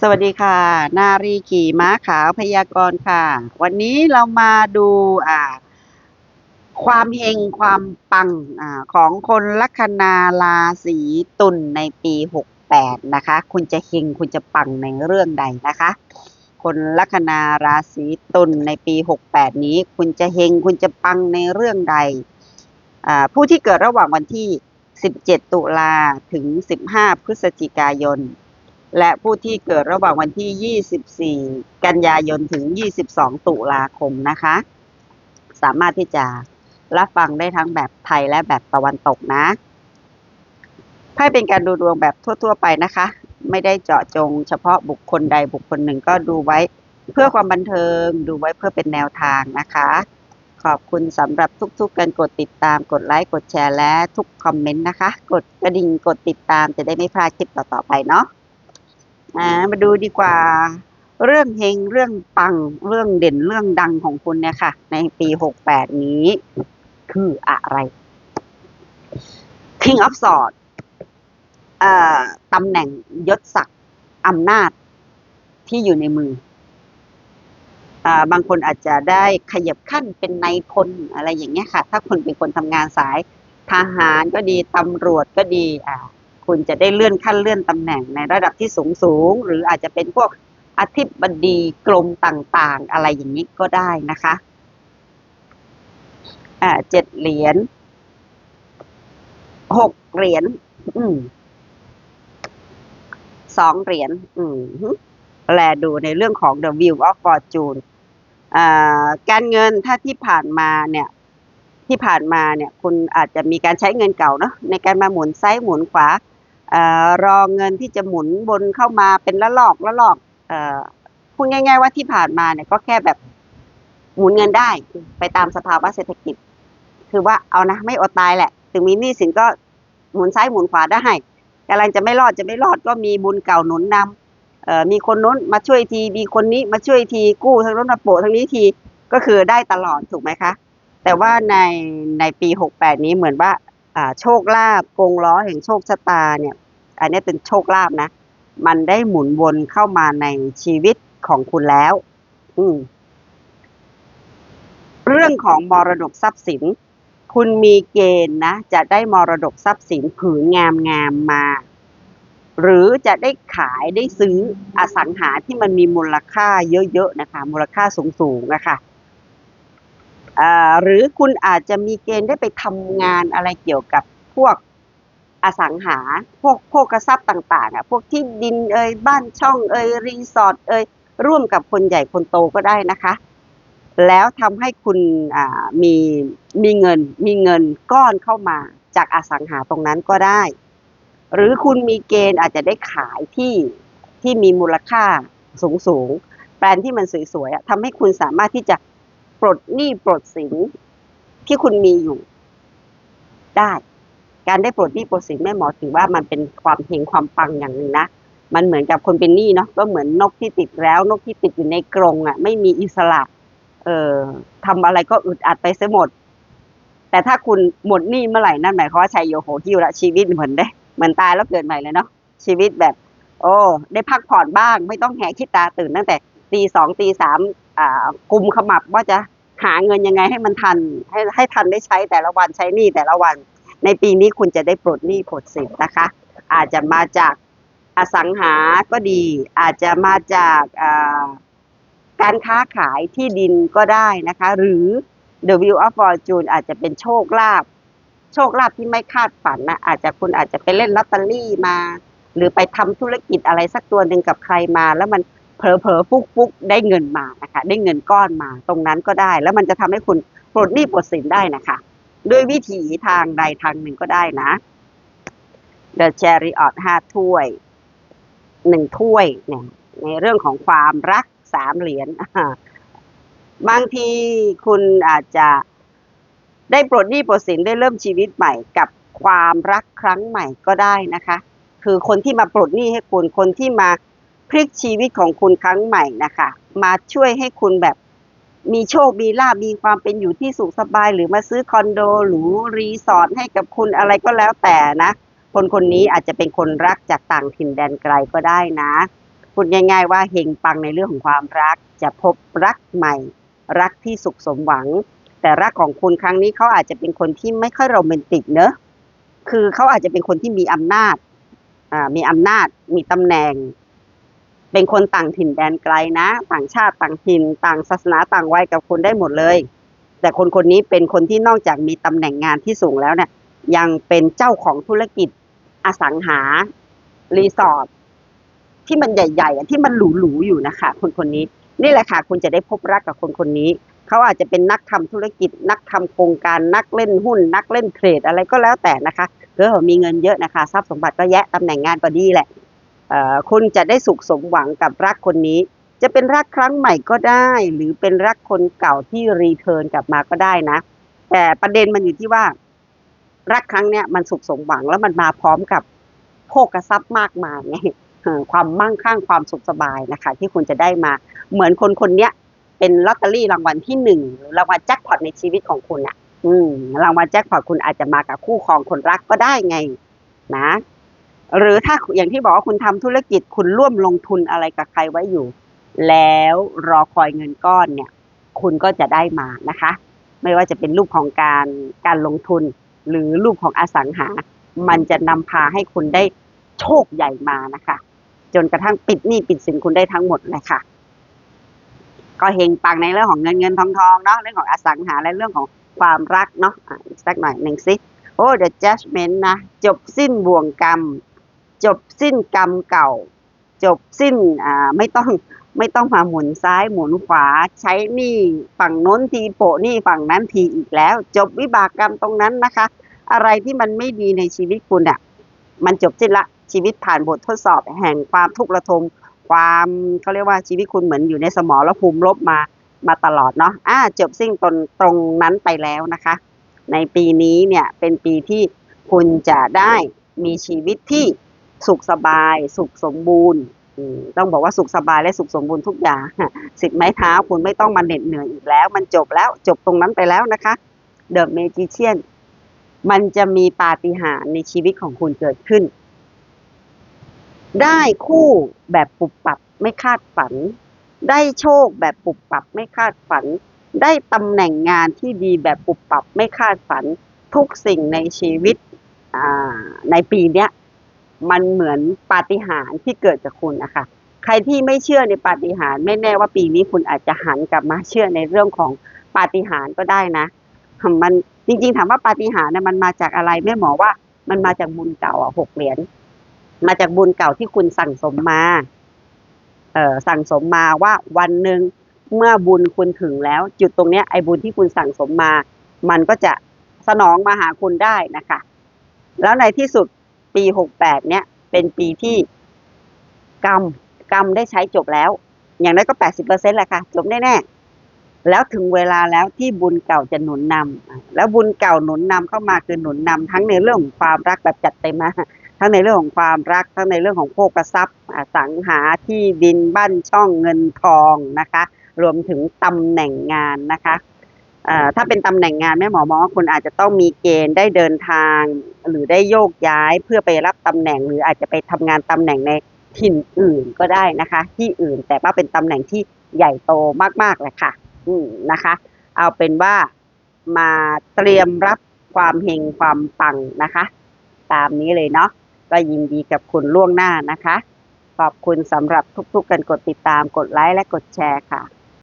สวัสดีค่ะ นารีขี่ม้าขาวพยากรณ์ค่ะ วันนี้เรามาดูอ่า ความเฮงความปังอ่าของคนลัคนาราศีตุลในปีหกแปดนะคะ คุณจะเฮงคุณจะปังในเรื่องใดนะคะ คนลัคนาราศีตุลในปีหกแปดนี้ คุณจะเฮงคุณจะปังในเรื่องใดอ่าผู้ที่เกิดระหว่างวันที่ 17 ตุลาถึง 15 พฤศจิกายน และผู้ที่เกิดระหว่างวันที่ 24 กันยายนถึง 22 ตุลาคมนะคะ สามารถที่จะรับฟังได้ทั้งแบบไทยและแบบตะวันตกนะไพ่เป็นการดูดวงแบบทั่ว ๆ ไปนะคะ ไม่ได้เจาะจงเฉพาะบุคคลใดบุคคลหนึ่งก็ดูไว้เพื่อความบันเทิงดูไว้เพื่อเป็นแนวทางนะคะ ขอบคุณสำหรับทุกๆการกดติดตามกดไลค์กดแชร์และทุกคอมเมนต์นะคะ กดกระดิ่งกดติดตามจะได้ไม่พลาดคลิปต่อๆไปเนาะ อ่ามาดูดีกว่า เรื่องเฮงเรื่องปังเรื่องเด่นเรื่องดังของคุณเนี่ยค่ะ ในปีหกแปดนี้คืออะไร King of Swords เอ่อตำแหน่งยศศักดิ์อำนาจที่อยู่ในมืออบางคนอาจจะได้ขยับขั้นเป็นนายพลอะไรอย่างเงี้ยค่ะ ถ้าคุณเป็นคนทำงานสายทหารก็ดีตำรวจก็ดี อ่า คุณจะได้เลื่อนขั้นเลื่อนตำแหน่งในระดับที่สูงสูง หรืออาจจะเป็นพวกอธิบดีกรมต่างๆ อะไรอย่างนี้ก็ได้นะคะอ่าเจ็ดเหรียญหกเหรียญอืมสองเหรียญอืมฮึแลดูในเรื่องของ the view of fortune อ่าการเงินถ้าที่ผ่านมาเนี่ยที่ผ่านมาเนี่ยคุณอาจจะมีการใช้เงินเก่าเนาะในการมาหมุนซ้ายหมุนขวา รอเงินที่จะหมุนบนเข้ามาเป็นละลอกละลอกออพูดง่าย ๆ ว่าที่ผ่านมาเนี่ยก็แค่แบบหมุนเงินได้ไปตามสภาวะเศรษฐกิจ คือว่าเอานะไม่อดตายแหละ ถึงมีหนี้สินก็หมุนซ้ายหมุนขวาได้กำลังจะไม่รอดจะไม่รอดก็มีบุญเก่าหนุนนำมีคนน้นมาช่วยทีมีคนนี้มาช่วยทีกู้ทางน้นมาโปะทางนี้ทีก็คือได้ตลอดถูกไหมคะ แต่ว่าในในปีหกแปดนี้เหมือนว่า โชคลาภกงล้อแห่งโชคชะตาเนี่ย อันนี้เป็นโชคลาภนะ มันได้หมุนวนเข้ามาในชีวิตของคุณแล้ว อืมเรื่องของมรดกทรัพย์สิน คุณมีเกณฑ์นะ จะได้มรดกทรัพย์สินผืนงามงามมา หรือจะได้ขายได้ซื้ออสังหาที่มันมีมูลค่าเยอะๆนะคะ มูลค่าสูงๆนะคะ หรือคุณอาจจะมีเกณฑ์ได้ไปทำงานอะไรเกี่ยวกับพวกอสังหา พวกโภคทรัพย์ต่างๆอะพวกที่ดินเอ่ยบ้านช่องเอ่ยรีสอร์ทเอ่ยร่วมกับคนใหญ่คนโตก็ได้นะคะ แล้วทำให้คุณมีมีเงินมีเงินก้อนเข้ามาจากอสังหาตรงนั้นก็ได้ หรือคุณมีเกณฑ์อาจจะได้ขายที่ที่มีมูลค่าสูงสูงๆแบรนด์ที่มันสวยๆอะทำให้คุณสามารถที่จะ ปลดหนี้ปลดสินที่คุณมีอยู่ได้ การได้ปลดหนี้ปลดสินแม่หมอถือว่ามันเป็นความเฮงความปังอย่างหนึ่งนะมันเหมือนกับคนเป็นหนี้เนาะก็เหมือนนกที่ติดแล้ว นกที่ติดอยู่ในกรงอะ ไม่มีอิสระ เอ่อทำอะไรก็อึดอัดไปเสียหมด แต่ถ้าคุณหมดหนี้เมื่อไหร่นั่นหมายความว่าชัยโยโหหิวละชีวิตเหมือนได้เหมือนตายแล้วเกิดใหม่เลยเนาะชีวิตแบบ โอ้ ได้พักผ่อนบ้าง ไม่ต้องแหกคิดตาตื่นตั้งแต่ ตีสองตีสามอ่ากุมขมับว่าจะหาเงินยังไงให้มันทัน ให้ให้ทันได้ใช้แต่ละวันใช้หนี้แต่ละวัน ในปีนี้คุณจะได้ปลดหนี้ปลดสินนะคะ อาจจะมาจากอสังหาก็ดี อาจจะมาจากอ่าการค้าขายที่ดินก็ได้นะคะ หรือ The View of Fortune อาจจะเป็นโชคลาภโชคลาภที่ไม่คาดฝันนะอาจจะคุณอาจจะไปเล่นลอตเตอรี่มา หรือไปทำธุรกิจอะไรสักตัวหนึ่งกับใครมา แล้วมัน เผลอเผลอฟุกฟุกได้เงินมานะคะ ได้เงินก้อนมาตรงนั้นก็ได้ แล้วมันจะทำให้คุณปลดหนี้ปลดสินได้นะคะ ด้วยวิถีทางใดทางหนึ่งก็ได้นะ The Chariot ห้าถ้วยหนึ่งถ้วยเนี่ย ในเรื่องของความรักสามเหรียญบางทีคุณอาจจะได้ปลดหนี้ปลดสินได้เริ่มชีวิตใหม่กับความรักครั้งใหม่ก็ได้นะคะ คือคนที่มาปลดหนี้ให้คุณคนที่มา พลิกชีวิตของคุณครั้งใหม่นะคะ มาช่วยให้คุณแบบมีโชค มีลาบมีความเป็นอยู่ที่สุขสบาย หรือมาซื้อคอนโด หรือรีสอร์ทให้กับคุณอะไรก็แล้วแต่นะ คนคนนี้อาจจะเป็นคนรักจากต่างถิ่นแดนไกลก็ได้นะพูดง่าย ๆ ว่าเฮงปังในเรื่องของความรัก จะพบรักใหม่ รักที่สุขสมหวัง แต่รักของคุณครั้งนี้เขาอาจจะเป็นคนที่ไม่ค่อยโรแมนติกเนอะคือเขาอาจจะเป็นคนที่มีอำนาจอ่ามีอำนาจมีตำแหน่ง เป็นคนต่างถิ่นแดนไกลนะ ต่างชาติต่างถิ่น ต่างศาสนาต่างวัยกับคุณได้หมดเลย แต่คนคนนี้เป็นคนที่นอกจากมีตำแหน่งงานที่สูงแล้วเนี่ยยังเป็นเจ้าของธุรกิจอสังหา รีสอร์ทที่มันใหญ่ๆอ่ที่มันหรูๆอยู่นะคะคนคนนี้ นี่แหละค่ะ คุณจะได้พบรักกับคนคนนี้ เขาอาจจะเป็นนักทำธุรกิจ นักทำโครงการนักเล่นหุ้น นักเล่นเทรดอะไรก็แล้วแต่นะคะเผื่อมีเงินเยอะนะคะ ทรัพย์สมบัติก็แยะตำแหน่งงานก็ดีแหละ คุณจะได้สุขสมหวังกับรักคนนี้ จะเป็นรักครั้งใหม่ก็ได้ หรือเป็นรักคนเก่าที่รีเทิร์นกลับมาก็ได้นะ แต่ประเด็นมันอยู่ที่ว่า รักครั้งเนี้ยมันสุขสมหวังแล้วมันมาพร้อมกับโภกทรัพย์มากมายไงความมั่งคั่งความสุขสบายนะคะ ที่คุณจะได้มา เหมือนคนคนเนี้ยเป็นลอตเตอรี่รางวัลที่หนึ่งหรือรางวัลแจ็คพอตในชีวิตของคุณอะ อืมรางวัลแจ็คพอตคุณอาจจะมากับคู่ครองคนรักก็ได้ไง นะ หรือถ้าอย่างที่บอกว่าคุณทำธุรกิจคุณร่วมลงทุนอะไรกับใครไว้อยู่ แล้วรอคอยเงินก้อนเนี่ย คุณก็จะได้มานะคะ ไม่ว่าจะเป็นรูปของการการลงทุน หรือรูปของอสังหา มันจะนำพาให้คุณได้โชคใหญ่มานะคะ จนกระทั่งปิดหนี้ปิดสินคุณได้ทั้งหมดเลยค่ะ ก็เฮงปังในเรื่องของเงินเงินทองทองเนาะเรื่องของอสังหาและเรื่องของความรักเนาะอ,ะอีกสักหน่อยหนึ่งสิโอ้ the judgment นะจบสิ้นบ่วงกรรม จบสิ้นกรรมเก่า จบสิ้นอ่าไม่ต้องไม่ต้องมาหมุนซ้ายหมุนขวาใช้นี้ฝั่งโน้นทีโปะนี้ฝั่งนั้นทีอีกแล้ว จบวิบากกรรมตรงนั้นนะคะ อะไรที่มันไม่ดีในชีวิตคุณอะมันจบสิ้นละชีวิตผ่านบททดสอบแห่งความทุกข์ระทมความเขาเรียกว่าชีวิตคุณเหมือนอยู่ในสมรภูมิลบมามาตลอดเนาะอ่าจบสิ้นตรงตรงนั้นไปแล้วนะคะ ในปีนี้เนี่ยเป็นปีที่คุณจะได้มีชีวิตที่ สุขสบาย สุขสมบูรณ์ต้องบอกว่าสุขสบายและสุขสมบูรณ์ทุกอย่างสิทธิ์ไม้เท้าคุณไม่ต้องมาเหน็ดเหนื่อยอีกแล้ว มันจบแล้วจบตรงนั้นไปแล้วนะคะเดอะเมจิเชียนมันจะมีปาฏิหาริย์ในชีวิตของคุณเกิดขึ้น ได้คู่แบบปุบปับไม่คาดฝัน ได้โชคแบบปุบปับไม่คาดฝัน ได้ตำแหน่งงานที่ดีแบบปุบปับไม่คาดฝัน ทุกสิ่งในชีวิตในปีเนี้ย มันเหมือนปาฏิหาริย์ที่เกิดจากคุณนะคะใครที่ไม่เชื่อในปาฏิหาริย์ไม่แน่ว่าปีนี้คุณอาจจะหันกลับมาเชื่อในเรื่องของปาฏิหาริย์ก็ได้นะมันจริงๆถามว่าปาฏิหาริย์เนี่ยมันมาจากอะไรแม่หมอว่า มันมาจากบุญเก่าอะหกเหรียญมาจากบุญเก่าที่คุณสั่งสมมาเอ่อสั่งสมมาว่าวันหนึ่งเมื่อบุญคุณถึงแล้ว จุดตรงเนี้ยไอ้บุญที่คุณสั่งสมมา มันก็จะสนองมาหาคุณได้นะคะ แล้วในที่สุด ปีหกแปดเนี้ยเป็นปีที่กรรมกรรมได้ใช้จบแล้ว อย่างน้อยก็แปดสิบเปอร์เซ็นต์แหละค่ะ จบแน่ๆแล้วถึงเวลาแล้วที่บุญเก่าจะหนุนนำแล้วบุญเก่าหนุนนำเข้ามาคือหนุนนำทั้งในเรื่องของความรักแบบจัดเต็มนะทั้งในเรื่องของความรัก ทั้งในเรื่องของโภคทรัพย์สังหาที่ดินบ้านช่องเงินทองนะคะ รวมถึงตำแหน่งงานนะคะ ถ้าเป็นตำแหน่งงานแม่หมอมองว่าคุณอาจจะต้องมีเกณฑ์ได้เดินทาง หรือได้โยกย้ายเพื่อไปรับตำแหน่ง หรืออาจจะไปทำงานตำแหน่งในถิ่นอื่นก็ได้นะคะ ที่อื่นแต่ว่าเป็นตำแหน่งที่ใหญ่โตมากๆเลยค่ะ อืมนะคะ เอาเป็นว่ามาเตรียมรับความเฮงความปังนะคะ ตามนี้เลยเนาะก็ยินดีกับคุณล่วงหน้านะคะ ขอบคุณสำหรับทุกๆการกดติดตามกดไลค์และกดแชร์ค่ะ